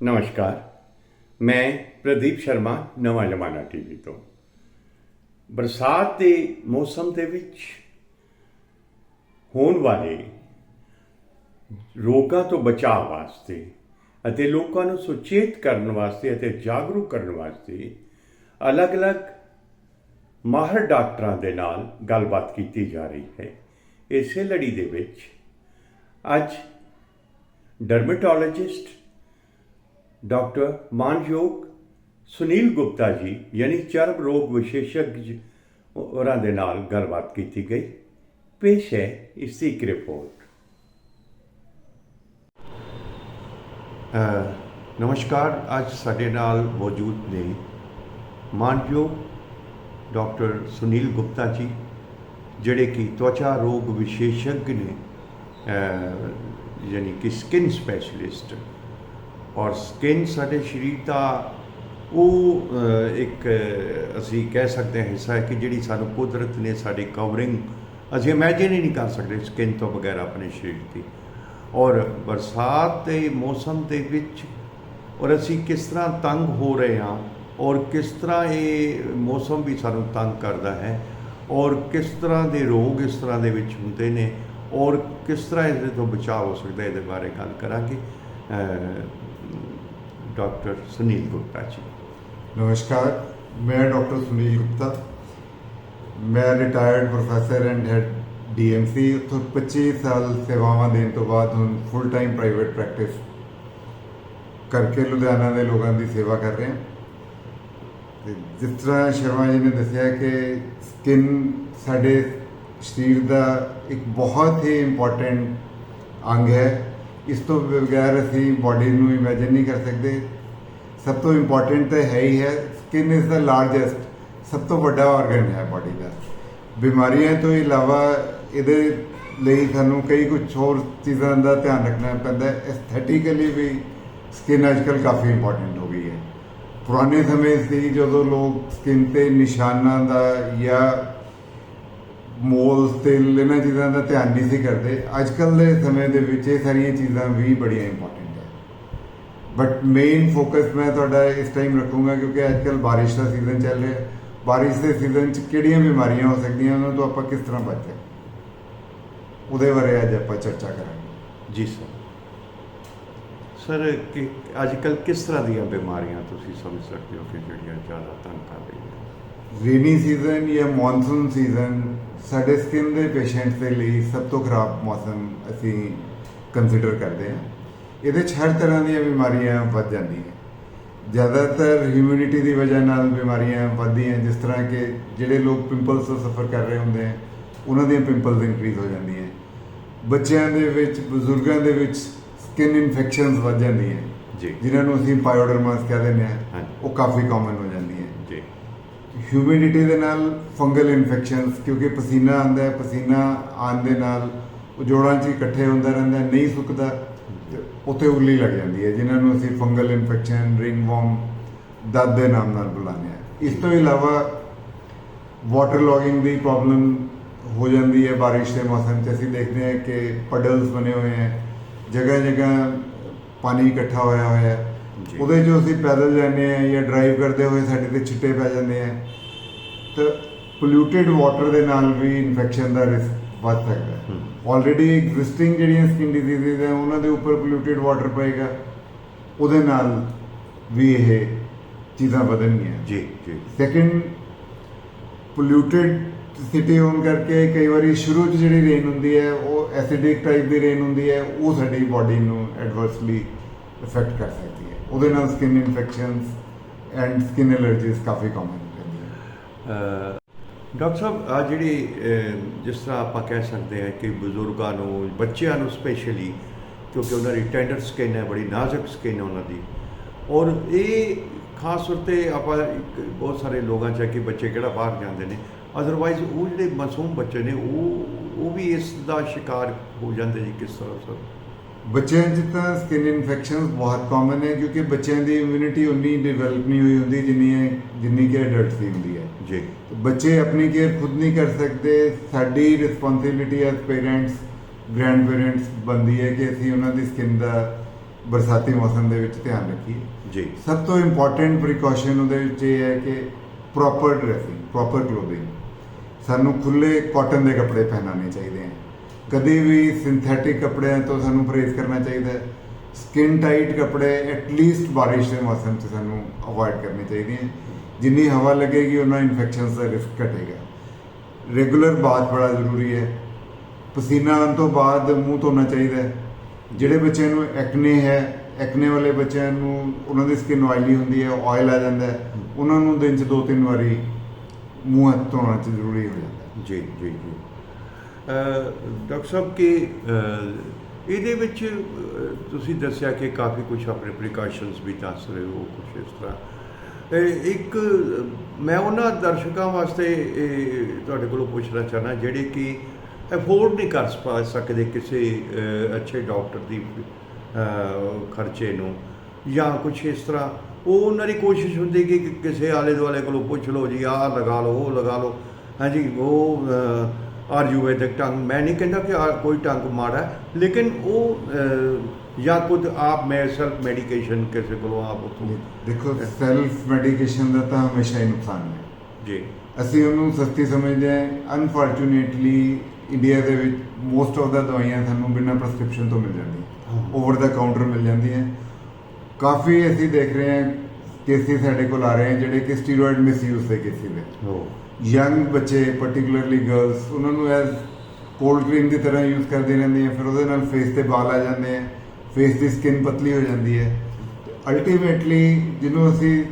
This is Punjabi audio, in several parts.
ਨਮਸਕਾਰ ਮੈਂ ਪ੍ਰਦੀਪ ਸ਼ਰਮਾ ਨਵਾਂ ਜਮਾਨਾ ਟੀਵੀ ਤੋਂ ਬਰਸਾਤ ਦੇ ਮੌਸਮ ਦੇ ਵਿੱਚ ਹੋਣ ਵਾਲੇ ਰੋਗਾਂ ਤੋਂ ਬਚਾਅ ਵਾਸਤੇ ਅਤੇ ਲੋਕਾਂ ਨੂੰ ਸੁਚੇਤ ਕਰਨ ਵਾਸਤੇ ਅਤੇ ਜਾਗਰੂਕ ਕਰਨ ਵਾਸਤੇ ਅਲੱਗ-ਅਲੱਗ ਮਾਹਰ ਡਾਕਟਰਾਂ ਦੇ ਨਾਲ ਗੱਲਬਾਤ ਕੀਤੀ ਜਾ ਰਹੀ ਹੈ ਇਸੇ ਲੜੀ ਦੇ ਵਿੱਚ ਅੱਜ ਡਰਮੇਟੋਲੋਜਿਸਟ ਡਾਕਟਰ ਮਾਨਯੋਗ ਸੁਨੀਲ ਗੁਪਤਾ ਜੀ, ਯਾਨੀ ਚਰਮ ਰੋਗ ਵਿਸ਼ੇਸ਼ਗ ਉਹਨਾਂ ਦੇ ਨਾਲ ਗੱਲਬਾਤ ਕੀਤੀ ਗਈ। ਪੇਸ਼ ਹੈ ਇਸ ਦੀ ਰਿਪੋਰਟ। ਨਮਸਕਾਰ। ਅੱਜ ਸਾਡੇ ਨਾਲ ਮੌਜੂਦ ਨੇ ਮਾਨਯੋਗ ਡਾਕਟਰ ਸੁਨੀਲ ਗੁਪਤਾ ਜੀ, ਜਿਹੜੇ ਕਿ ਤਵਚਾ ਰੋਗ ਵਿਸ਼ੇਸ਼ਗ ਨੇ ਯਾਨੀ ਕਿ ਸਕਿਨ ਸਪੈਸ਼ਲਿਸਟ ਔਰ ਸਕਿਨ ਸਾਡੇ ਸਰੀਰ ਦਾ ਉਹ ਇੱਕ ਅਸੀਂ ਕਹਿ ਸਕਦੇ ਹਾਂ ਹਿੱਸਾ ਹੈ ਕਿ ਜਿਹੜੀ ਸਾਨੂੰ ਕੁਦਰਤ ਨੇ ਸਾਡੀ ਕਵਰਿੰਗ ਅਸੀਂ ਇਮੇਜਿਨ ਹੀ ਨਹੀਂ ਕਰ ਸਕਦੇ ਸਕਿਨ ਤੋਂ ਬਗੈਰ ਆਪਣੇ ਸਰੀਰ ਦੀ। ਔਰ ਬਰਸਾਤ ਦੇ ਮੌਸਮ ਦੇ ਵਿੱਚ ਔਰ ਅਸੀਂ ਕਿਸ ਤਰ੍ਹਾਂ ਤੰਗ ਹੋ ਰਹੇ ਹਾਂ, ਔਰ ਕਿਸ ਤਰ੍ਹਾਂ ਇਹ ਮੌਸਮ ਵੀ ਸਾਨੂੰ ਤੰਗ ਕਰਦਾ ਹੈ, ਔਰ ਕਿਸ ਤਰ੍ਹਾਂ ਦੇ ਰੋਗ ਇਸ ਤਰ੍ਹਾਂ ਦੇ ਵਿੱਚ ਹੁੰਦੇ ਨੇ, ਔਰ ਕਿਸ ਤਰ੍ਹਾਂ ਇਹਦੇ ਤੋਂ ਬਚਾਅ ਹੋ ਸਕਦਾ ਇਹਦੇ ਬਾਰੇ ਗੱਲ ਕਰਾਂਗੇ। ਡਾਕਟਰ ਸੁਨੀਲ ਗੁਪਤਾ ਜੀ ਨਮਸਕਾਰ ਮੈਂ ਡਾਕਟਰ ਸੁਨੀਲ ਗੁਪਤਾ ਮੈਂ retired professor and head DMC ਉੱਥੋਂ 25 ਸਾਲ ਸੇਵਾਵਾਂ ਦੇਣ ਤੋਂ ਬਾਅਦ ਹੁਣ ਫੁੱਲ ਟਾਈਮ ਪ੍ਰਾਈਵੇਟ ਪ੍ਰੈਕਟਿਸ ਕਰਕੇ ਲੁਧਿਆਣਾ ਦੇ ਲੋਕਾਂ ਦੀ ਸੇਵਾ ਕਰ ਰਹੇ ਹਾਂ ਤੇ ਜਿਸ ਤਰ੍ਹਾਂ ਸ਼ਰਮਾ ਜੀ ਨੇ ਦੱਸਿਆ ਕਿ ਸਕਿਨ ਸਾਡੇ ਸਰੀਰ ਦਾ ਇੱਕ ਬਹੁਤ ਹੀ ਇੰਪੋਰਟੈਂਟ ਅੰਗ ਹੈ ਇਸ ਤੋਂ ਬਗੈਰ ਅਸੀਂ ਬਾਡੀ ਨੂੰ ਇਮੇਜਿਨ ਨਹੀਂ ਕਰ ਸਕਦੇ। ਸਭ ਤੋਂ ਇੰਪੋਰਟੈਂਟ ਤਾਂ ਹੈ ਹੀ ਹੈ ਸਕਿਨ ਇਜ਼ ਦਾ ਲਾਰਜੈਸਟ ਸਭ ਤੋਂ ਵੱਡਾ ਆਰਗਨ ਹੈ ਬਾਡੀ ਦਾ। ਬਿਮਾਰੀਆਂ ਤੋਂ ਇਲਾਵਾ ਇਹਦੇ ਲਈ ਸਾਨੂੰ ਕਈ ਕੁਝ ਹੋਰ ਚੀਜ਼ਾਂ ਦਾ ਧਿਆਨ ਰੱਖਣਾ ਪੈਂਦਾ ਹੈ। ਐਸਥੈਟਿਕਲੀ ਵੀ ਸਕਿਨ ਅੱਜਕੱਲ ਕਾਫੀ ਇੰਪੋਰਟੈਂਟ ਹੋ ਗਈ ਹੈ। ਪੁਰਾਣੇ ਸਮੇਂ ਸੀ ਜਦੋਂ ਲੋਕ ਸਕਿਨ ਤੇ ਨਿਸ਼ਾਨਾਂ ਦਾ ਜਾਂ ਮੋਲ ਤੇ ਇਹਨਾਂ ਚੀਜ਼ਾਂ ਦਾ ਧਿਆਨ ਨਹੀਂ ਸੀ ਕਰਦੇ। ਅੱਜ ਅੱਜਕੱਲ ਦੇ ਸਮੇਂ ਦੇ ਵਿੱਚ ਇਹ ਸਾਰੀਆਂ ਚੀਜ਼ਾਂ ਵੀ ਬੜੀਆਂ ਇੰਪੋਰਟੈਂਟ ਹੈ। ਬਟ ਮੇਨ ਫੋਕਸ ਮੈਂ ਤੁਹਾਡਾ ਇਸ ਟਾਈਮ ਰੱਖੂੰਗਾ ਕਿਉਂਕਿ ਅੱਜ ਅੱਜਕੱਲ ਬਾਰਿਸ਼ ਦਾ ਸੀਜ਼ਨ ਚੱਲ ਰਿਹਾ। ਬਾਰਿਸ਼ ਦੇ ਸੀਜ਼ਨ 'ਚ ਕਿਹੜੀਆਂ ਬਿਮਾਰੀਆਂ ਹੋ ਸਕਦੀਆਂ, ਉਹਨਾਂ ਤੋਂ ਆਪਾਂ ਕਿਸ ਤਰ੍ਹਾਂ ਬਚ ਉਹਦੇ ਬਾਰੇ ਅੱਜ ਆਪਾਂ ਚਰਚਾ ਕਰਾਂਗੇ। ਜੀ ਸਰ। ਸਰ ਅੱਜ ਕੱਲ ਕਿਸ ਤਰ੍ਹਾਂ ਦੀਆਂ ਬਿਮਾਰੀਆਂ ਤੁਸੀਂ ਸਮਝ ਸਕਦੇ ਹੋ ਕਿ ਜਿਹੜੀਆਂ ਜ਼ਿਆਦਾ ਤੰਗ ਕਰ ਰਹੀਆਂ? ਰੇਨੀ ਸੀਜ਼ਨ ਜਾਂ ਮੌਨਸੂਨ ਸੀਜ਼ਨ ਸਾਡੇ ਸਕਿਨ ਦੇ ਪੇਸ਼ੈਂਟਸ ਦੇ ਲਈ ਸਭ ਤੋਂ ਖਰਾਬ ਮੌਸਮ ਅਸੀਂ ਕੰਸੀਡਰ ਕਰਦੇ ਹਾਂ। ਇਹਦੇ 'ਚ ਹਰ ਤਰ੍ਹਾਂ ਦੀਆਂ ਬਿਮਾਰੀਆਂ ਵੱਧ ਜਾਂਦੀਆਂ ਜ਼ਿਆਦਾਤਰ ਹਿਊਮਿਡਿਟੀ ਦੀ ਵਜ੍ਹਾ ਨਾਲ ਬਿਮਾਰੀਆਂ ਵੱਧਦੀਆਂ ਜਿਸ ਤਰ੍ਹਾਂ ਕਿ ਜਿਹੜੇ ਲੋਕ ਪਿੰਪਲਸ ਤੋਂ ਸਫਰ ਕਰ ਰਹੇ ਹੁੰਦੇ ਆ ਉਹਨਾਂ ਦੀਆਂ ਪਿੰਪਲਸ ਇਨਕਰੀਜ਼ ਹੋ ਜਾਂਦੀਆਂ ਬੱਚਿਆਂ ਦੇ ਵਿੱਚ ਬਜ਼ੁਰਗਾਂ ਦੇ ਵਿੱਚ ਸਕਿਨ ਇਨਫੈਕਸ਼ਨਸ ਵੱਧ ਜਾਂਦੀਆਂ ਜੀ। ਜਿਨ੍ਹਾਂ ਨੂੰ ਅਸੀਂ ਪਾਇਓਡਰਮਾਸ ਕਹਿ ਦਿੰਦੇ ਹਾਂ। ਹਾਂਜੀ। ਉਹ ਕਾਫੀ ਕਾਮਨ ਹੋ ਜਾਂਦੀਆਂ ਹਿਊਮਿਡਿਟੀ ਦੇ ਨਾਲ ਫੰਗਲ ਇਨਫੈਕਸ਼ਨਸ ਕਿਉਂਕਿ ਪਸੀਨਾ ਆਉਂਦਾ ਹੈ, ਪਸੀਨਾ ਆਉਣ ਦੇ ਨਾਲ ਉਹ ਜੋੜਾਂ 'ਚ ਇਕੱਠੇ ਹੁੰਦਾ ਰਹਿੰਦਾ ਨਹੀਂ ਸੁੱਕਦਾ, ਉੱਥੇ ਉੱਲੀ ਲੱਗ ਜਾਂਦੀ ਹੈ, ਜਿਨ੍ਹਾਂ ਨੂੰ ਅਸੀਂ ਫੰਗਲ ਇਨਫੈਕਸ਼ਨ ਰਿੰਗ ਵਰਮ ਦਰਦ ਦੇ ਨਾਮ ਨਾਲ ਬੁਲਾਉਂਦੇ ਹਾਂ। ਇਸ ਤੋਂ ਇਲਾਵਾ ਵਾਟਰ ਲੌਗਿੰਗ ਦੀ ਪ੍ਰੋਬਲਮ ਹੋ ਜਾਂਦੀ ਹੈ ਬਾਰਿਸ਼ ਦੇ ਮੌਸਮ 'ਚ। ਅਸੀਂ ਦੇਖਦੇ ਹਾਂ ਕਿ ਪਡਲਸ ਬਣੇ ਹੋਏ ਹੈ ਜਗ੍ਹਾ ਜਗ੍ਹਾ ਪਾਣੀ ਇਕੱਠਾ ਹੋਇਆ ਹੋਇਆ ਹੈ। ਉਹਦੇ 'ਚੋਂ ਅਸੀਂ ਪੈਦਲ ਜਾਂਦੇ ਹਾਂ ਜਾਂ ਡਰਾਈਵ ਕਰਦੇ ਹੋਏ ਸਾਡੇ ਤੇ ਛਿੱਟੇ ਪੈ ਜਾਂਦੇ ਆ ਤਾਂ ਪੋਲਿਊਟਿਡ ਵਾਟਰ ਦੇ ਨਾਲ ਵੀ ਇਨਫੈਕਸ਼ਨ ਦਾ ਰਿਸਕ ਵੱਧ ਸਕਦਾ। ਆਲਰੇਡੀ ਐਗਜ਼ਿਸਟਿੰਗ ਜਿਹੜੀਆਂ ਸਕਿਨ ਡਿਜ਼ੀਜ਼ਸ ਹੈ ਉਹਨਾਂ ਦੇ ਉੱਪਰ ਪੋਲਿਊਟਿਡ ਵਾਟਰ ਪਏਗਾ। ਉਹਦੇ ਨਾਲ ਵੀ ਇਹ ਚੀਜ਼ਾਂ ਵਧਣਗੀਆਂ। ਜੀ ਜੀ। ਸੈਕਿੰਡ ਪੋਲਿਊਟਿਡ ਸਿਟੀ ਹੋਣ ਕਰਕੇ ਕਈ ਵਾਰੀ ਸ਼ੁਰੂ 'ਚ ਜਿਹੜੀ ਰੇਨ ਹੁੰਦੀ ਹੈ ਉਹ ਐਸਿਡਿਕ ਟਾਈਪ ਦੀ ਰੇਨ ਹੁੰਦੀ ਹੈ ਉਹ ਸਾਡੀ ਬਾਡੀ ਨੂੰ ਐਡਵਰਸਲੀ ਇਫੈਕਟ ਕਰ ਸਕਦੀ ਹੈ। ਉਹਦੇ ਨਾਲ skin infections and skin allergies coffee common ਰਹਿੰਦੀਆਂ ਡਾਕਟਰ ਸਾਹਿਬ, ਆ ਜਿਹੜੀ ਜਿਸ ਤਰ੍ਹਾਂ ਆਪਾਂ ਕਹਿ ਸਕਦੇ ਹਾਂ ਕਿ ਬਜ਼ੁਰਗਾਂ ਨੂੰ, ਬੱਚਿਆਂ ਨੂੰ ਸਪੈਸ਼ਲੀ ਕਿਉਂਕਿ ਉਹਨਾਂ ਦੀ ਟੈਂਡਰ ਸਕਿਨ ਹੈ, ਬੜੀ ਨਾਜ਼ੁਕ ਸਕਿਨ ਹੈ ਉਹਨਾਂ ਦੀ। ਔਰ ਇਹ ਖਾਸ ਤੌਰ ਤੇ ਆਪਾਂ ਬਹੁਤ ਸਾਰੇ ਲੋਕਾਂ ਚ ਹੈ ਕਿ ਬੱਚੇ ਕਿਹੜਾ ਬਾਹਰ ਜਾਂਦੇ ਨੇ। ਅਦਰਵਾਈਜ਼ ਉਹ ਜਿਹੜੇ ਮਾਸੂਮ ਬੱਚੇ ਨੇ, ਉਹ ਉਹ ਵੀ ਇਸ ਦਾ ਸ਼ਿਕਾਰ ਹੋ ਜਾਂਦੇ ਜੀ ਕਿਸ ਤਰ੍ਹਾਂ, ਸਰ? ਬੱਚਿਆਂ 'ਚ ਤਾਂ ਸਕਿਨ ਇਨਫੈਕਸ਼ਨਸ ਬਹੁਤ ਕਾਮਨ ਹੈ ਕਿਉਂਕਿ ਬੱਚਿਆਂ ਦੀ ਇਮਿਊਨਿਟੀ ਉਨੀ ਡਿਵੈਲਪ ਨਹੀਂ ਹੋਈ ਹੁੰਦੀ ਜਿੰਨੀ ਹੈ ਜਿੰਨੀ ਕਿ ਅਡਲਟਸ ਦੀ ਹੁੰਦੀ ਹੈ। ਜੀ। ਬੱਚੇ ਆਪਣੀ ਕੇਅਰ ਖੁਦ ਨਹੀਂ ਕਰ ਸਕਦੇ। ਸਾਡੀ responsibility as parents grand parents ਬਣਦੀ ਹੈ ਕਿ ਅਸੀਂ ਉਹਨਾਂ ਦੀ ਸਕਿਨ ਦਾ ਬਰਸਾਤੀ ਮੌਸਮ ਦੇ ਵਿੱਚ ਧਿਆਨ ਰੱਖੀਏ। ਜੀ। ਸਭ ਤੋਂ ਇੰਪੋਰਟੈਂਟ ਪ੍ਰੀਕਾਸ਼ਨ ਉਹਦੇ ਵਿੱਚ ਇਹ ਹੈ ਕਿ ਪ੍ਰੋਪਰ ਡਰੈਸਿੰਗ ਪ੍ਰੋਪਰ ਕਲੋਥਿੰਗ ਸਾਨੂੰ ਖੁੱਲੇ ਕਾਟਨ ਦੇ ਕੱਪੜੇ ਪਹਿਨਾਣੇ ਚਾਹੀਦੇ ਹਨ। ਕਦੇ ਵੀ ਸਿੰਥੈਟਿਕ ਕੱਪੜਿਆਂ ਤੋਂ ਸਾਨੂੰ ਪਰਹੇਜ਼ ਕਰਨਾ ਚਾਹੀਦਾ ਹੈ। ਸਕਿਨ ਟਾਈਟ ਕੱਪੜੇ ਐਟਲੀਸਟ ਬਾਰਿਸ਼ ਦੇ ਮੌਸਮ 'ਚ ਸਾਨੂੰ ਅਵੋਇਡ ਕਰਨੇ ਚਾਹੀਦੇ ਹਨ ਜਿੰਨੀ ਹਵਾ ਲੱਗੇਗੀ ਉਹਨਾਂ ਇਨਫੈਕਸ਼ਨਸ ਦਾ ਰਿਸਕ ਘਟੇਗਾ। ਰੈਗੂਲਰ ਬਾਥ ਬੜਾ ਜ਼ਰੂਰੀ ਹੈ। ਪਸੀਨਾ ਆਉਣ ਤੋਂ ਬਾਅਦ ਮੂੰਹ ਧੋਣਾ ਚਾਹੀਦਾ ਹੈ। ਜਿਹੜੇ ਬੱਚਿਆਂ ਨੂੰ ਐਕਨੇ ਹੈ ਐਕਨੇ ਵਾਲੇ ਬੱਚਿਆਂ ਨੂੰ ਉਹਨਾਂ ਦੀ ਸਕਿਨ ਆਇਲੀ ਹੁੰਦੀ ਹੈ ਆਇਲ ਆ ਜਾਂਦਾ ਹੈ। ਉਹਨਾਂ ਨੂੰ ਦਿਨ 'ਚ ਦੋ ਤਿੰਨ ਵਾਰੀ ਮੂੰਹ ਹੱਥ ਧੋਣਾ ਜ਼ਰੂਰੀ ਹੋ ਜਾਂਦਾ ਜੀ ਜੀ ਜੀ। ਡਾਕਟਰ ਸਾਹਿਬ, ਕਿ ਇਹਦੇ ਵਿੱਚ ਤੁਸੀਂ ਦੱਸਿਆ ਕਿ ਕਾਫੀ ਕੁਝ ਆਪਣੇ ਪ੍ਰੀਕਾਸ਼ਨਸ ਵੀ ਦੱਸ ਰਹੇ ਹੋ ਕੁਝ ਇਸ ਤਰ੍ਹਾਂ। ਇੱਕ, ਮੈਂ ਉਹਨਾਂ ਦਰਸ਼ਕਾਂ ਵਾਸਤੇ, ਇਹ, ਤੁਹਾਡੇ ਕੋਲੋਂ ਪੁੱਛਣਾ ਚਾਹਨਾ ਜਿਹੜੇ ਕਿ ਅਫੋਰਡ ਨਹੀਂ ਕਰ ਪਾ ਸਕਦੇ ਕਿਸੇ ਅੱਛੇ ਡਾਕਟਰ ਦੀ ਖਰਚੇ ਨੂੰ, ਜਾਂ ਕੁਝ ਇਸ ਤਰ੍ਹਾਂ। ਉਹ ਉਹਨਾਂ ਦੀ ਕੋਸ਼ਿਸ਼ ਹੁੰਦੀ ਕਿ ਕਿਸੇ ਆਲੇ ਦੁਆਲੇ ਕੋਲੋਂ ਪੁੱਛ ਲਓ ਜੀ, ਆਹ ਲਗਾ ਲਓ, ਉਹ ਲਗਾ ਲਓ। ਹਾਂਜੀ, ਉਹ ਆਯੁਰਵੈਦਿਕ ਢੰਗ ਮੈਂ ਨਹੀਂ ਕਹਿੰਦਾ ਕਿ ਆਹ ਕੋਈ ਢੰਗ ਮਾੜਾ ਲੇਕਿਨ ਉਹ ਜਾਂ ਖੁਦ ਆਪ ਮੈਂ ਸੈਲਫ ਮੈਡੀਕੇਸ਼ਨ ਕਿਸੇ ਕੋਲੋਂ ਆਪ ਉੱਥੋਂ ਦੇਖੋ ਸੈਲਫ ਮੈਡੀਕੇਸ਼ਨ ਦਾ ਤਾਂ ਹਮੇਸ਼ਾ ਹੀ ਨੁਕਸਾਨ ਹੈ। ਜੀ। ਅਸੀਂ ਉਹਨੂੰ ਸਸਤੀ ਸਮਝਦੇ ਹਾਂ। ਅਨਫੋਰਚੂਨੇਟਲੀ ਇੰਡੀਆ ਦੇ ਵਿੱਚ ਮੋਸਟ ਆਫ ਦਾ ਦਵਾਈਆਂ ਸਾਨੂੰ ਬਿਨਾਂ ਪ੍ਰਸਕ੍ਰਿਪਸ਼ਨ ਤੋਂ ਮਿਲ ਜਾਂਦੀਆਂ। ਓਵਰ ਦਾ ਕਾਊਂਟਰ ਮਿਲ ਜਾਂਦੀਆਂ। ਕਾਫੀ ਅਸੀਂ ਦੇਖ ਰਹੇ ਹਾਂ ਕੇਸਿਸ ਸਾਡੇ ਕੋਲ ਆ ਰਹੇ ਹਨ ਜਿਹੜੇ ਕਿ ਸਟੀਰੋਇਡ ਮਿਸਯੂਜ਼ ਦੇ ਕੇਸਿਸ ਨੇ। ਹੋ। ਯੰਗ ਬੱਚੇ ਪਾਰਟਿਕੂਲਰਲੀ ਗਰਲਸ ਉਹਨਾਂ ਨੂੰ ਐਜ਼ ਕੋਲਡ ਕਰੀਮ ਦੀ ਤਰ੍ਹਾਂ ਯੂਜ਼ ਕਰਦੇ ਰਹਿੰਦੇ ਆ ਫਿਰ ਉਹਦੇ ਨਾਲ ਫੇਸ ਤੇ ਵਾਲ ਆ ਜਾਂਦੇ ਆ ਫੇਸ ਦੀ ਸਕਿਨ ਪਤਲੀ ਹੋ ਜਾਂਦੀ ਹੈ। ਅਲਟੀਮੇਟਲੀ ਜਿਹਨੂੰ ਅਸੀਂ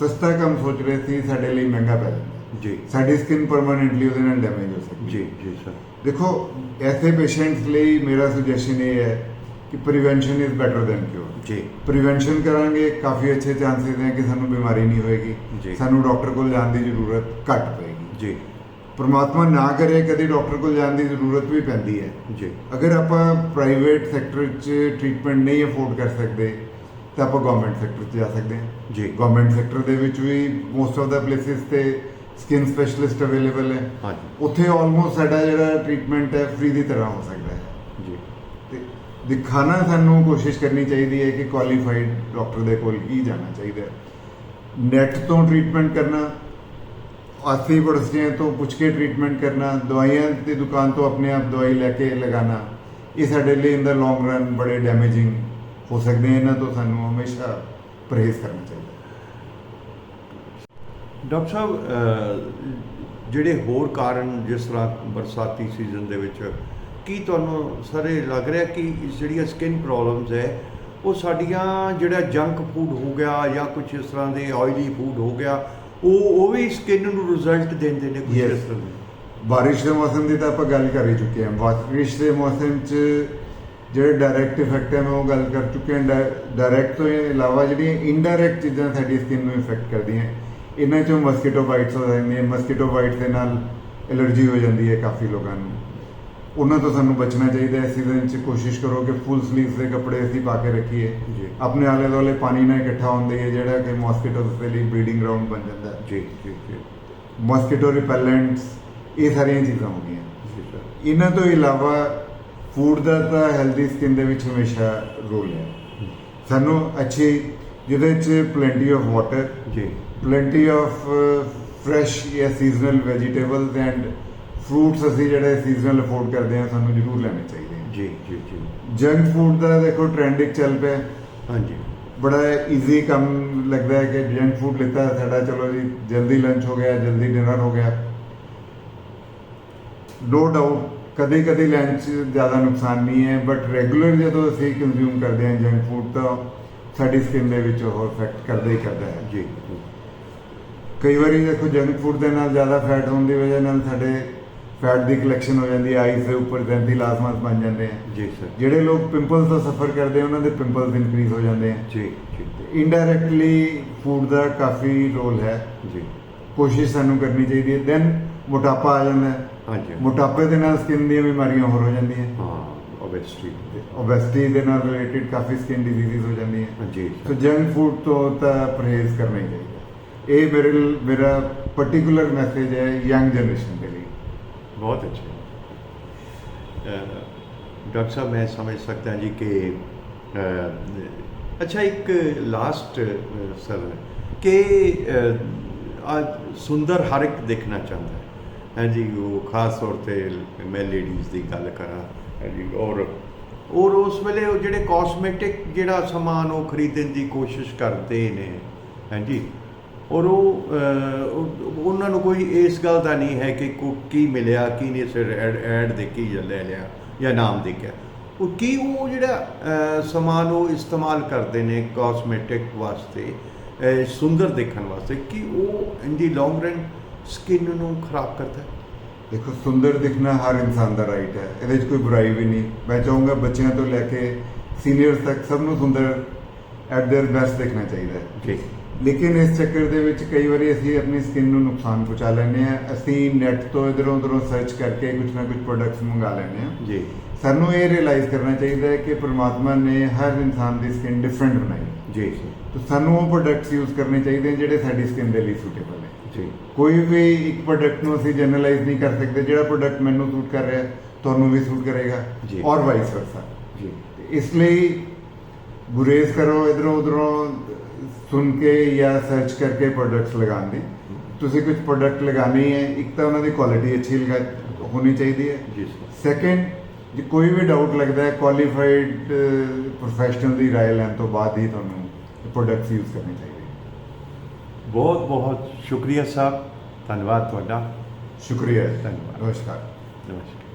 ਸਸਤਾ ਕੰਮ ਸੋਚ ਰਹੇ ਸੀ ਸਾਡੇ ਲਈ ਮਹਿੰਗਾ ਪੈ ਜਾਂਦਾ। ਜੀ। ਸਾਡੀ ਸਕਿਨ ਪਰਮਾਨੈਂਟਲੀ ਉਹਦੇ ਨਾਲ ਡੈਮੇਜ ਹੋ ਸਕਦੀ ਜੀ ਜੀ ਸਰ ਦੇਖੋ ਐਸੇ ਪੇਸ਼ੈਂਟਸ ਲਈ ਮੇਰਾ ਸੁਜੈਸ਼ਨ ਇਹ ਹੈ ਕਿ prevention is better than cure ਜੀ। ਪ੍ਰੀਵੈਂਸ਼ਨ ਕਰਾਂਗੇ ਕਾਫੀ ਅੱਛੇ ਚਾਂਸਸ ਹੈ ਕਿ ਸਾਨੂੰ ਬਿਮਾਰੀ ਨਹੀਂ ਹੋਏਗੀ। ਸਾਨੂੰ ਡਾਕਟਰ ਕੋਲ ਜਾਣ ਦੀ ਜ਼ਰੂਰਤ ਘੱਟ ਪਏਗੀ। ਜੀ। ਪਰਮਾਤਮਾ ਨਾ ਕਰੇ ਕਦੀ ਡਾਕਟਰ ਕੋਲ ਜਾਣ ਦੀ ਜ਼ਰੂਰਤ ਵੀ ਪੈਂਦੀ ਹੈ। ਜੀ। ਅਗਰ ਆਪਾਂ ਪ੍ਰਾਈਵੇਟ ਸੈਕਟਰ 'ਚ ਟ੍ਰੀਟਮੈਂਟ ਨਹੀਂ ਅਫੋਰਡ ਕਰ ਸਕਦੇ ਤਾਂ ਆਪਾਂ ਗਵਰਨਮੈਂਟ ਸੈਕਟਰ 'ਚ ਜਾ ਸਕਦੇ ਹਾਂ। ਜੀ। ਗਵਰਨਮੈਂਟ ਸੈਕਟਰ ਦੇ ਵਿੱਚ ਵੀ ਮੋਸਟ ਆਫ ਦਾ ਪਲੇਸਿਸ ਤੇ ਸਕਿਨ ਸਪੈਸ਼ਲਿਸਟ ਅਵੇਲੇਬਲ ਹੈ। ਹਾਂਜੀ। ਉੱਥੇ ਆਲਮੋਸਟ ਸਾਡਾ ਜਿਹੜਾ ਟ੍ਰੀਟਮੈਂਟ ਹੈ ਫ੍ਰੀ ਦੀ ਤਰ੍ਹਾਂ ਹੋ ਸਕਦਾ ਹੈ। ਦਿਖਾਣਾ ਸਾਨੂੰ ਕੋਸ਼ਿਸ਼ ਕਰਨੀ ਚਾਹੀਦੀ ਹੈ ਕਿ ਕੁਆਲੀਫਾਈਡ ਡਾਕਟਰ ਦੇ ਕੋਲ ਹੀ ਜਾਣਾ ਚਾਹੀਦਾ ਹੈ। ਨੈਟ ਤੋਂ ਟ੍ਰੀਟਮੈਂਟ ਕਰਨਾ ਆਸੀ ਪੜੋਸੀਆਂ ਤੋਂ ਪੁੱਛ ਕੇ ਟ੍ਰੀਟਮੈਂਟ ਕਰਨਾ, ਦਵਾਈਆਂ ਦੀ ਦੁਕਾਨ ਤੋਂ ਆਪਣੇ ਆਪ ਦਵਾਈ ਲੈ ਕੇ ਲਗਾਉਣਾ, ਇਹ ਸਾਡੇ ਲਈ ਇਨ ਦਾ ਲੌਂਗ ਰਨ ਬੜੇ ਡੈਮੇਜਿੰਗ ਹੋ ਸਕਦੇ ਹਨ, ਇਹਨਾਂ ਤੋਂ ਸਾਨੂੰ ਹਮੇਸ਼ਾ ਪਰਹੇਜ਼ ਕਰਨਾ ਚਾਹੀਦਾ ਡਾਕਟਰ ਸਾਹਿਬ ਜਿਹੜੇ ਹੋਰ ਕਾਰਨ ਜਿਸ ਤਰ੍ਹਾਂ ਬਰਸਾਤੀ ਸੀਜ਼ਨ ਦੇ ਵਿੱਚ ਕੀ ਤੁਹਾਨੂੰ ਸਾਰੇ ਲੱਗ ਰਿਹਾ ਕਿ ਜਿਹੜੀਆਂ ਸਕਿਨ ਪ੍ਰੋਬਲਮਸ ਹੈ ਉਹ ਸਾਡੀਆਂ ਜਿਹੜਾ ਜੰਕ ਫੂਡ ਹੋ ਗਿਆ ਜਾਂ ਕੁਝ ਇਸ ਤਰ੍ਹਾਂ ਦੇ ਆਇਲੀ ਫੂਡ ਹੋ ਗਿਆ ਉਹ ਉਹ ਵੀ ਸਕਿਨ ਨੂੰ ਰਿਜ਼ਲਟ ਦਿੰਦੇ ਨੇ ਕੁਝ. ਇਸ ਤਰ੍ਹਾਂ ਬਾਰਿਸ਼ ਦੇ ਮੌਸਮ ਦੀ ਤਾਂ ਆਪਾਂ ਗੱਲ ਕਰ ਹੀ ਚੁੱਕੇ ਹਾਂ। ਬਾਰਿਸ਼ ਦੇ ਮੌਸਮ 'ਚ ਜਿਹੜੇ ਡਾਇਰੈਕਟ ਇਫੈਕਟ ਹੈ ਮੈਂ ਉਹ ਗੱਲ ਕਰ ਚੁੱਕੇ ਹਾਂ ਡਾਇਰੈਕਟ ਤੋਂ ਇਲਾਵਾ ਜਿਹੜੀਆਂ ਇਨਡਾਇਰੈਕਟ ਚੀਜ਼ਾਂ ਸਾਡੀ ਸਕਿਨ ਨੂੰ ਇਫੈਕਟ ਕਰਦੀਆਂ ਇਹਨਾਂ 'ਚੋਂ ਮਸਕੀਟੋ ਬਾਈਟਸ ਹੋ ਜਾਂਦੀਆਂ ਮਸਕੀਟੋ ਬਾਈਟ ਦੇ ਨਾਲ ਐਲਰਜੀ ਹੋ ਜਾਂਦੀ ਹੈ ਕਾਫੀ ਲੋਕਾਂ ਨੂੰ। ਉਹਨਾਂ ਤੋਂ ਸਾਨੂੰ ਬਚਣਾ ਚਾਹੀਦਾ ਹੈ। ਸੀਜ਼ਨ 'ਚ ਕੋਸ਼ਿਸ਼ ਕਰੋ ਕਿ ਫੁੱਲ ਸਲੀਵਸ ਦੇ ਕੱਪੜੇ ਅਸੀਂ ਪਾ ਕੇ ਰੱਖੀਏ। ਜੀ। ਆਪਣੇ ਆਲੇ ਦੁਆਲੇ ਪਾਣੀ ਨਾ ਇਕੱਠਾ ਹੁੰਦੇ ਹੈ ਜਿਹੜਾ ਕਿ ਮਸਕੀਟੋਸ ਦੇ ਲਈ ਬਰੀਡਿੰਗ ਗਰਾਊਂਡ ਬਣ ਜਾਂਦਾ ਹੈ। ਜੀ ਜੀ ਜੀ। ਮਸਕੀਟੋ ਰਿਪੈਲੈਂਟਸ ਇਹ ਸਾਰੀਆਂ ਚੀਜ਼ਾਂ ਹੋ ਗਈਆਂ। ਜੀ ਸਰ। ਇਹਨਾਂ ਤੋਂ ਇਲਾਵਾ ਫੂਡ ਦਾ ਤਾਂ ਹੈਲਦੀ ਸਕਿਨ ਦੇ ਵਿੱਚ ਹਮੇਸ਼ਾ ਰੋਲ ਹੈ। ਸਾਨੂੰ ਅੱਛੀ ਜਿਹਦੇ ਚ ਪਲੈਂਟੀ ਆਫ ਵਾਟਰ ਜੀ। ਪਲੈਂਟੀ ਆਫ ਫਰੈਸ਼ ਜਾਂ ਸੀਜ਼ਨਲ ਵੈਜੀਟੇਬਲਸ ਐਂਡ ਫਰੂਟਸ ਅਸੀਂ ਜਿਹੜੇ ਸੀਜ਼ਨਲ ਅਫੋਰਡ ਕਰਦੇ ਹਾਂ ਸਾਨੂੰ ਜ਼ਰੂਰ ਲੈਣੇ ਚਾਹੀਦੇ ਹਨ ਜੀ ਜੀ ਜੀ। ਜੰਕ ਫੂਡ ਦਾ ਦੇਖੋ ਟ੍ਰੈਂਡ ਇੱਕ ਚੱਲ ਪਿਆ। ਹਾਂਜੀ। ਬੜਾ ਈਜ਼ੀ ਕੰਮ ਲੱਗਦਾ ਹੈ ਕਿ ਜੰਕ ਫੂਡ ਲਿੱਤਾ ਸਾਡਾ ਚਲੋ ਜੀ ਜਲਦੀ ਲੰਚ ਹੋ ਗਿਆ ਜਲਦੀ ਡਿਨਰ ਹੋ ਗਿਆ। ਨੋ ਡਾਊਟ ਕਦੇ ਕਦੇ ਲੰਚ ਜ਼ਿਆਦਾ ਨੁਕਸਾਨ ਨਹੀਂ ਹੈ ਬਟ ਰੈਗੂਲਰ ਜਦੋਂ ਅਸੀਂ ਕੰਜ਼ਿਊਮ ਕਰਦੇ ਹਾਂ ਜੰਕ ਫੂਡ ਤਾਂ ਸਾਡੀ ਸਕਿਨ ਦੇ ਵਿੱਚ ਉਹ ਇਫੈਕਟ ਕਰਦਾ ਹੀ ਕਰਦਾ ਹੈ। ਜੀ। ਕਈ ਵਾਰੀ ਦੇਖੋ ਜੰਕ ਫੂਡ ਦੇ ਨਾਲ ਜ਼ਿਆਦਾ ਫੈਟ ਹੋਣ ਦੀ ਵਜ੍ਹਾ ਨਾਲ ਸਾਡੇ ਫੈਟ ਦੀ ਕਲੈਕਸ਼ਨ ਹੋ ਜਾਂਦੀ ਹੈ ਆਈਜ਼ ਦੇ ਉੱਪਰ ਗ੍ਰੰਥੀ ਲਾਜ਼ਮਾਸ ਬਣ ਜਾਂਦੇ ਆ। ਜੀ ਸਰ ਜਿਹੜੇ ਲੋਕ ਪਿੰਪਲਸ ਤੋਂ ਸਫਰ ਕਰਦੇ ਆ ਉਹਨਾਂ ਦੇ ਪਿੰਪਲਸ ਇਨਕਰੀਜ਼ ਹੋ ਜਾਂਦੇ ਆ। ਜੀ ਇਨਡਾਇਰੈਕਟਲੀ ਫੂਡ ਦਾ ਕਾਫੀ ਰੋਲ ਹੈ। ਜੀ। ਕੋਸ਼ਿਸ਼ ਸਾਨੂੰ ਕਰਨੀ ਚਾਹੀਦੀ ਹੈ। ਦੈਨ ਮੋਟਾਪਾ ਆ ਜਾਂਦਾ ਹੈ। ਹਾਂਜੀ ਮੋਟਾਪੇ ਦੇ ਨਾਲ ਸਕਿਨ ਦੀਆਂ ਬਿਮਾਰੀਆਂ ਹੋਰ ਹੋ ਜਾਂਦੀਆਂ। ਹਾਂ ਓਬੈਸਿਟੀ ਓਬੈਸਿਟੀ ਦੇ ਨਾਲ ਰਿਲੇਟਡ ਕਾਫੀ ਸਕਿਨ ਡਿਜ਼ੀਜ਼ਸ ਹੋ ਜਾਂਦੀਆਂ। ਜੀ ਸੋ ਜੰਕ ਫੂਡ ਤੋਂ ਤਾਂ ਪਰਹੇਜ਼ ਕਰਨਾ ਹੀ ਚਾਹੀਦਾ। ਇਹ ਮੇਰੇ ਮੇਰਾ ਪਾਰਟਿਕੂਲਰ ਮੈਸੇਜ ਹੈ ਯੰਗ ਜਨਰੇਸ਼ਨ ਦੇ ਲਈ। ਬਹੁਤ ਅੱਛਾ। ਡਾਕਟਰ ਸਾਹਿਬ, ਮੈਂ ਸਮਝ ਸਕਦਾ ਜੀ ਕਿ ਅੱਛਾ, ਇੱਕ ਲਾਸਟ ਸਰ, ਕਿ ਆ ਸੁੰਦਰ ਹਰ ਇੱਕ ਦੇਖਣਾ ਚਾਹੁੰਦਾ ਹੈ। ਹਾਂਜੀ ਉਹ ਖਾਸ ਤੌਰ ਤੇ ਮੈਂ ਲੇਡੀਜ਼ ਦੀ ਗੱਲ ਕਰਾਂ ਹਾਂਜੀ ਔਰ ਔਰ ਉਸ ਵੇਲੇ ਉਹ ਜਿਹੜੇ ਕਾਸਮੈਟਿਕ ਜਿਹੜਾ ਸਮਾਨ ਉਹ ਖਰੀਦਣ ਦੀ ਕੋਸ਼ਿਸ਼ ਕਰਦੇ ਨੇ ਹਾਂਜੀ ਔਰ ਉਹ ਅਹ, ਉਹ- ਉਹਨਾਂ ਨੂੰ ਕੋਈ ਇਸ ਗੱਲ ਦਾ ਨਹੀਂ ਹੈ ਕਿ ਕੋ ਕੀ ਮਿਲਿਆ ਕੀ ਨਹੀਂ ਸਿਰ ਐਡ ਐਡ ਦੇਖੀ ਜਾਂ ਲੈ ਲਿਆ ਜਾਂ ਨਾਮ ਦੇਖਿਆ ਉਹ ਕੀ ਉਹ ਜਿਹੜਾ ਅਹ, ਸਮਾਨ ਉਹ ਇਸਤੇਮਾਲ ਕਰਦੇ ਨੇ ਕਾਸਮੈਟਿਕ ਵਾਸਤੇ ਅਹ, ਸੁੰਦਰ ਦੇਖਣ ਵਾਸਤੇ ਕੀ ਉਹ ਇੰਦੀ ਲੌਂਗ ਰਨ ਸਕਿਨ ਨੂੰ ਖਰਾਬ ਕਰਦਾ ਹੈ ਦੇਖੋ ਸੁੰਦਰ ਦਿਖਣਾ ਹਰ ਇਨਸਾਨ ਦਾ ਰਾਈਟ ਹੈ ਇਹਦੇ 'ਚ ਕੋਈ ਬੁਰਾਈ ਵੀ ਨਹੀਂ ਮੈਂ ਚਾਹੂੰਗਾ ਬੱਚਿਆਂ ਤੋਂ ਲੈ ਕੇ ਸੀਨੀਅਰਸ ਤੱਕ ਸਭ ਨੂੰ ਸੁੰਦਰ ਐਟ देयर ਬੈਸਟ ਦੇਖਣਾ ਚਾਹੀਦਾ ਹੈ ਜੀ ਲੇਕਿਨ ਇਸ ਚੱਕਰ ਦੇ ਵਿੱਚ ਕਈ ਵਾਰੀ ਅਸੀਂ ਆਪਣੀ ਸਕਿਨ ਨੂੰ ਨੁਕਸਾਨ ਪਹੁੰਚਾ ਲੈਂਦੇ ਆ ਅਸੀਂ ਨੈਟ ਤੋਂ ਇਧਰੋਂ ਉਧਰੋਂ ਸਰਚ ਕਰਕੇ ਕੁਝ ਨਾ ਕੁਝ ਪ੍ਰੋਡਕਟਸ ਮੰਗਾ ਲੈਂਦੇ ਆ ਜੀ। ਸਾਨੂੰ ਇਹ ਰਿਅਲਾਈਜ਼ ਕਰਨਾ ਚਾਹੀਦਾ ਹੈ ਕਿ ਪ੍ਰਮਾਤਮਾ ਨੇ ਹਰ ਇਨਸਾਨ ਦੀ ਸਕਿਨ ਡਿਫਰੈਂਟ ਬਣਾਈ। ਜੀ। ਤਾਂ ਸਾਨੂੰ ਉਹ ਪ੍ਰੋਡਕਟਸ ਯੂਜ਼ ਕਰਨੇ ਚਾਹੀਦੇ ਨੇ ਜਿਹੜੇ ਸਾਡੀ ਸਕਿਨ ਦੇ ਲਈ ਸੂਟੇਬਲ ਹੈ ਜੀ। ਕੋਈ ਵੀ ਇੱਕ ਪ੍ਰੋਡਕਟ ਨੂੰ ਅਸੀਂ ਜਨਰਲਾਈਜ਼ ਨਹੀਂ ਕਰ ਸਕਦੇ ਜਿਹੜਾ ਪ੍ਰੋਡਕਟ ਮੈਨੂੰ ਸੂਟ ਕਰ ਰਿਹਾ ਤੁਹਾਨੂੰ ਵੀ ਸੂਟ ਕਰੇਗਾ ਜੀ। ਔਰ ਵਾਈਸ ਵਰਸਾ ਜੀ। ਇਸ ਲਈ ਗੁਰੇਜ਼ ਕਰੋ ਇਧਰੋਂ ਉਧਰੋਂ ਸੁਣ ਕੇ ਜਾਂ ਸਰਚ ਕਰਕੇ ਪ੍ਰੋਡਕਟਸ ਲਗਾਉਣ ਦੀ। ਤੁਸੀਂ ਕੁਝ ਪ੍ਰੋਡਕਟ ਲਗਾਣੇ ਹੈ ਇੱਕ ਤਾਂ ਉਹਨਾਂ ਦੀ ਕੁਆਲਿਟੀ ਅੱਛੀ ਲਗਾ ਹੋਣੀ ਚਾਹੀਦੀ ਹੈ। ਜੀ ਸੈਕੰਡ ਜੇ ਕੋਈ ਵੀ ਡਾਊਟ ਲੱਗਦਾ ਹੈ ਕੁਆਲੀਫਾਈਡ ਪ੍ਰੋਫੈਸ਼ਨਲ ਦੀ ਰਾਏ ਲੈਣ ਤੋਂ ਬਾਅਦ ਹੀ ਤੁਹਾਨੂੰ ਪ੍ਰੋਡਕਟਸ ਯੂਜ਼ ਕਰਨੇ ਚਾਹੀਦੇ ਬਹੁਤ ਬਹੁਤ ਸ਼ੁਕਰੀਆ ਸਾਹਿਬ ਧੰਨਵਾਦ ਤੁਹਾਡਾ। ਸ਼ੁਕਰੀਆ। ਧੰਨਵਾਦ। ਨਮਸਕਾਰ। ਨਮਸਕਾਰ।